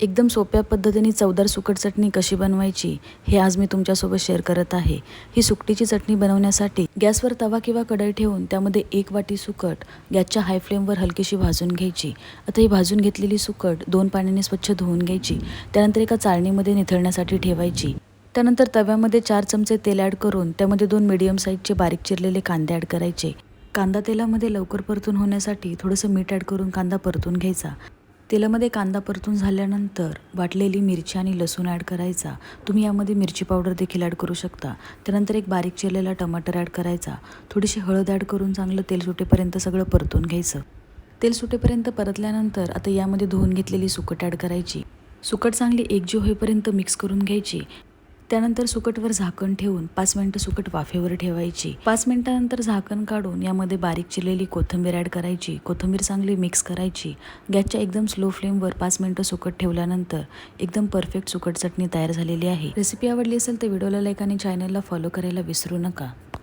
एकदम सोप्या पद्धतीने चवदार सुकट चटणी कशी बनवायची हे आज मी तुमच्यासोबत शेअर करत आहे. ही सुकटीची चटणी बनवण्यासाठी गॅसवर तवा किंवा कढई ठेवून त्यामध्ये एक वाटी सुकट गॅसच्या हाय फ्लेमवर हलकीशी भाजून घ्यायची. आता ही भाजून घेतलेली सुकट दोन पाण्याने स्वच्छ धुवून घ्यायची. त्यानंतर एका चाळणीमध्ये निथळण्यासाठी ठेवायची. त्यानंतर तव्यामध्ये चार चमचे तेल ॲड करून त्यामध्ये दोन मिडियम साईजचे बारीक चिरलेले कांदे ॲड करायचे. कांदा तेलामध्ये लवकर परतून होण्यासाठी थोडंसं मीठ ॲड करून कांदा परतून घ्यायचा. तेलामध्ये कांदा परतून झाल्यानंतर वाटलेली मिरची आणि लसूण ॲड करायचा. तुम्ही यामध्ये मिरची पावडर देखील ॲड करू शकता. त्यानंतर एक बारीक चिरलेला टमाटर ॲड करायचा. थोडीशी हळद ॲड करून चांगलं तेल सुटेपर्यंत सगळं परतून घ्यायचं. तेल सुटेपर्यंत परतल्यानंतर आता यामध्ये धुवून घेतलेली सुकट ॲड करायची. सुकट चांगली एकजीव होईपर्यंत मिक्स करून घ्यायची. त्यानंतर सुकटवर झाकण ठेवून पाच मिनटं सुकट वाफेवर ठेवायची. पाच मिनिटानंतर झाकण काढून यामध्ये बारीक चिरलेली कोथिंबीर ॲड करायची. कोथिंबीर चांगली मिक्स करायची. गॅसच्या एकदम स्लो फ्लेमवर पाच मिनटं सुकट ठेवल्यानंतर एकदम परफेक्ट सुकट चटणी तयार झालेली आहे. रेसिपी आवडली असेल तर व्हिडिओला लाईक आणि चॅनलला फॉलो करायला विसरू नका.